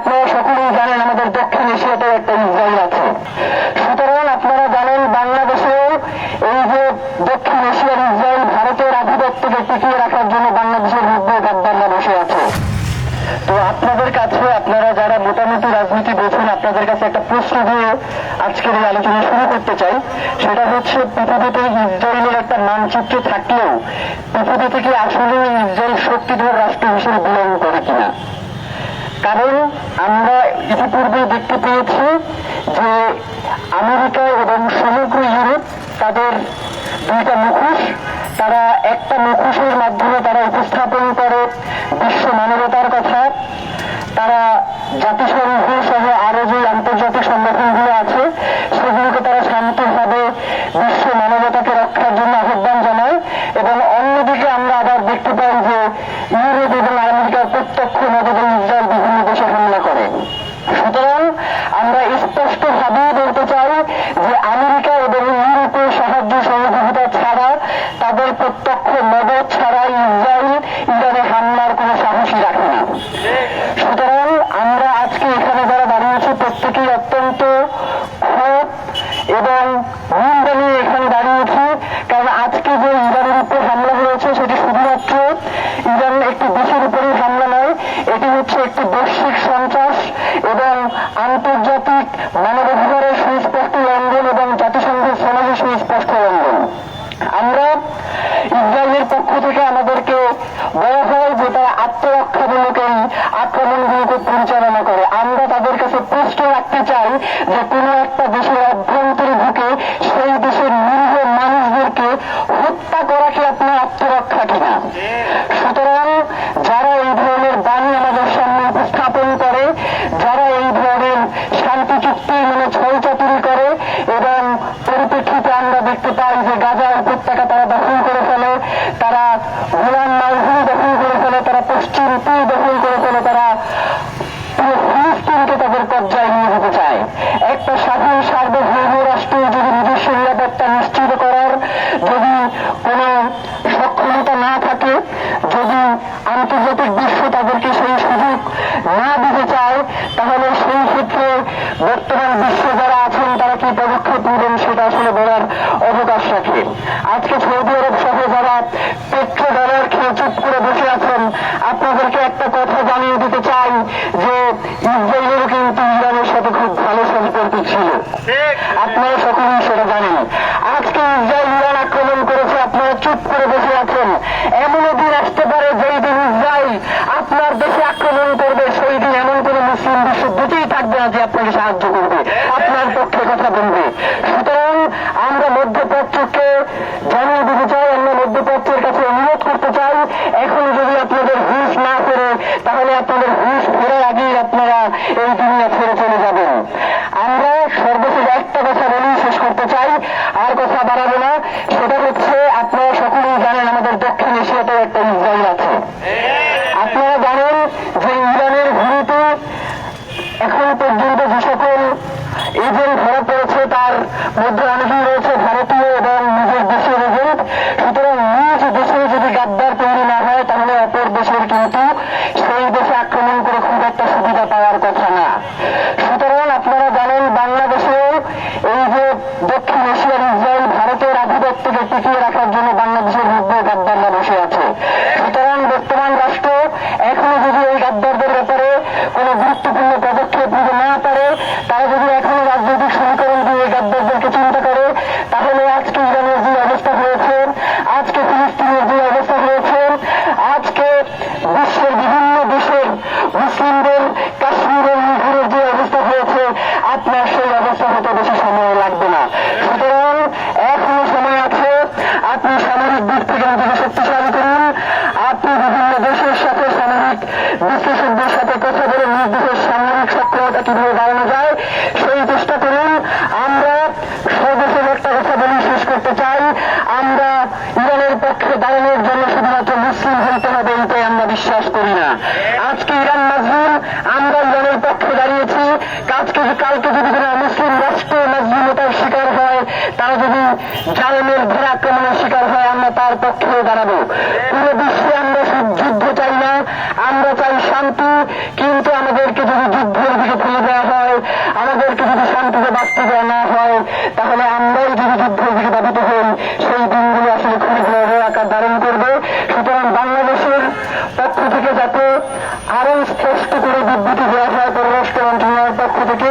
আপনারা সকলেই জানেন আমাদের দক্ষিণ এশিয়াতে একটা ইসরায়েল আছে। সুতরাং আপনারা জানেন বাংলাদেশেও এই যে দক্ষিণ এশিয়ার ইসরায়েল ভারতের আধিপত্যকে টিকিয়ে রাখার জন্য বাংলাদেশের মধ্যে গাদ্দাররা বসে আছে। তো আপনাদের কাছে আপনারা যারা মোটামুটি রাজনীতি বোঝেন, আপনাদের কাছে একটা প্রশ্ন দিয়ে আজকের এই আলোচনা শুরু করতে চাই। সেটা হচ্ছে, পৃথিবীতে ইসরায়েলের একটা মানচিত্র থাকলেও পৃথিবী থেকে আসলে ইসরায়েল শক্তিধর রাষ্ট্র হিসেবে বিলং করে কিনা? কারণ আমরা ইতিপূর্বে দেখতে পেয়েছি যে আমেরিকা এবং সমগ্র ইউরোপ তাদের দুইটা মুখোশ, তারা একটা মুখোশের মাধ্যমে তারা উপস্থাপন করে বিশ্ব মানবতার কথা তারা জাতিসংঘ সহ আরও যে আন্তর্জাতিক সংগঠনগুলো আছে সেগুলোকে তারা শান্তভাবে বিশ্ব মানবতাকে রক্ষার জন্য আহ্বান জানায় এবং অন্যদিকে আমরা আবার দেখতে পাই যে ইউরোপ এবং আমেরিকার প্রত্যক্ষ নজরে ইসরায়েল বিভিন্ন দেশে হামলা করে সুতরাং আমরা স্পষ্টভাবেই বলতে চাই যে আমেরিকা এবং ইউরোপের সাহায্য সহযোগিতা ছাড়া তাদের প্রত্যক্ষ মদত ছাড়া ইসরায়েল ইরানে হামলার কোনো সাহসী রাখে না সুতরাং আমরা আজকে এখানে যারা দাঁড়িয়েছি প্রত্যেকেই অত্যন্ত ক্ষোভ এবং নিন্দা নিয়ে এখানে দাঁড়িয়েছি কারণ আজকে যে ইরানের উপর হামলা হয়েছে সেটি শুধুমাত্র ইরান একটি দেশের উপরেই হামলা নয় এটি হচ্ছে একটি বৈশ্বিক সন্ত্রাস এবং আন্তর্জাতিক মানবাধিকারের সুস্পষ্ট লঙ্ঘন এবং জাতিসংঘের সমাজের সুস্পষ্ট লঙ্ঘন। আমরা ইসরায়েলের পক্ষ থেকে আমাদেরকে বলা হয় যে তারা আত্মরক্ষামূলক এই আক্রমণগুলোকে পরিচালনা করে। আমরা তাদের কাছে প্রশ্ন রাখতে চাই যে কোন একটা দেশের অভ্যন্তরে ঢুকে সেই দেশের নিরীহ মানুষদেরকে হত্যা করা কি আপনার আত্মরক্ষা কিনা সুতরাং যারা এই ধরনের বাণী আমাদের সামনে উপস্থাপন করে যারা এই ধরনের শান্তি চুক্তি মানে ছয় চাতুরি করে এবং পরিপ্রেক্ষিতে আমরা দেখতে পাই যে গাজা উপত্যকা তারা দখল করে ফেলে তারা গোলান মালভূমি দখল করে ফেলে তারা পশ্চিম তীর দখল করে ফেলে তারা পুরো ফিলিস্তিনকে তাদের কবজায় নিয়ে যেতে চায় একটা স্বাধীন সার্বভৌম রাষ্ট্রের যদি নিজস্ব নিরাপত্তা নিশ্চিত করার যদি কোনো সক্ষমতা না থাকে যদি আন্তর্জাতিক বিশ্ব তাদেরকে সেই সুযোগ না দিতে চায় তাহলে সেই ক্ষেত্রে বর্তমান বিশ্ব যারা আছেন, তারা কি পদক্ষেপ নেবেন সেটা আসলে বলার অবকাশ রাখে। আজকে সৌদি আরব সহ যারা পেট্রো ডলার খেয়ে চুপ করে বসে আছেন, আপনাদেরকে একটা কথা জানিয়ে দিতে চাই যে ইসরায়েলেরও কিন্তু ইরানের সাথে খুব ভালো সম্পর্ক ছিল। আপনারা সকলেই সেটা জানেন। আজকে ইসরায়েল ইরান আক্রমণ করেছে, আপনারা চুপ করে বসে আছেন। এমনও দিন আসতে পারে যেই দিন ইসরায়েল আপনার দেশে আক্রমণ করবে সেই দিন এমন কোন মুসলিম বিশ্ব দুটোই থাকবে না যে আপনাকে সাহায্য করবে আপনার পক্ষে কথা বলবে সুতরাং আমরা মধ্যপ্রাচ্যকে জানিয়ে দিতে চাই আমরা মধ্যপ্রাচ্যের কাছে অনুরোধ করতে চাই এখন যদি আপনাদের হুশ না ফেরে তাহলে আপনাদের হুশ ফেরার আগেই আপনারা এই দুনিয়া ছেড়ে চলে যাবেন। আমরা সর্বশেষ একটা কথা বলেই শেষ করতে চাই। আর কথা বাড়াবো না। সেটা হচ্ছে, আপনারা সকলেই জানেন আমাদের দক্ষিণ এশিয়াতে একটা ইসরায়েল আছে। আপনারা জানেন যে ইরানের ভূমিতে এখন পর্যন্ত যে সকল এজেন্ট ধরা পড়েছে, তার মধ্যে অনেকেই রয়েছে ভারতীয় এবং নিজের দেশের এজেন্ট সুতরাং নিজ দেশে যদি গাদ্দার তৈরি না হয় তাহলে অপর দেশের কিন্তু সেই দেশে আক্রমণ করে খুব একটা সুবিধা পাওয়ার কথা না সুতরাং আপনারা জানেন বাংলাদেশেও এই যে দক্ষিণ এশিয়ার ইসরায়েল ভারতের আধিপত্যকে টিকিয়ে রাখার জন্য বাংলাদেশের মধ্যে গাদ্দাররা বসে আছে সুতরাং বর্তমান রাষ্ট্র এখনও যদি এই গাদ্দারদের ব্যাপারে কোনো গুরুত্বপূর্ণ পদক্ষেপ নিতে না পারে তারা যদি এখনও রাজনৈতিক সমীকরণ দিয়ে এই গাদ্দারদেরকে চিন্তা করে তাহলে আজকে ইরানের যে অবস্থা হয়েছে আজকে ফিলিস্তিনের যে অবস্থা হয়েছে আজকে বিশ্বের বিভিন্ন দেশের মুসলিমদের কাশ্মীরের মিঘুরের যে অবস্থা হয়েছে আপনার সেই বেশি সময় লাগবে না। সুতরাং এখনও সময় আছে, আপনি সামরিক দিক থেকে নিজেকে শক্তিশালী করুন। আপনি বিভিন্ন দেশের সাথে সামরিক বিশ্লেষকদের সাথে কথা বলে নিজ দেশের সামরিক সক্ষমতা কীভাবে বাড়ানো যায়, সেই চেষ্টা করুন। আমরা সর্বশেষ একটা কথা বলে, শেষ করতে চাই। আমরা ইরানের পক্ষে দাঁড়ানোর জন্য শুধুমাত্র মুসলিম হইতে হবে এটাই আমরা বিশ্বাস করি না। আজকে ইরান মাজলুম আমরা ইরানের পক্ষে দাঁড়িয়েছি। কাজকে কালকে যদি পক্ষে হয়ে দাঁড়াবো পুরো বিশ্বে আমরা যুদ্ধ চাই না, আমরা চাই শান্তি। কিন্তু আমাদেরকে যদি যুদ্ধের দিকে ফেলে দেওয়া হয়, আমাদেরকে যদি শান্তিতে বাঁচতে দেওয়া না হয়, তাহলে আমরাই যদি যুদ্ধের দিকে দাবিত হই, সেই দিনগুলো আসলে খুবই ভয়াবহ আকার ধারণ করবে। সুতরাং বাংলাদেশের পক্ষ থেকে যাতে আরও স্পষ্ট করে বিবৃতি দেওয়া হয় পররাষ্ট্র মন্ত্রণালয়ের পক্ষ থেকে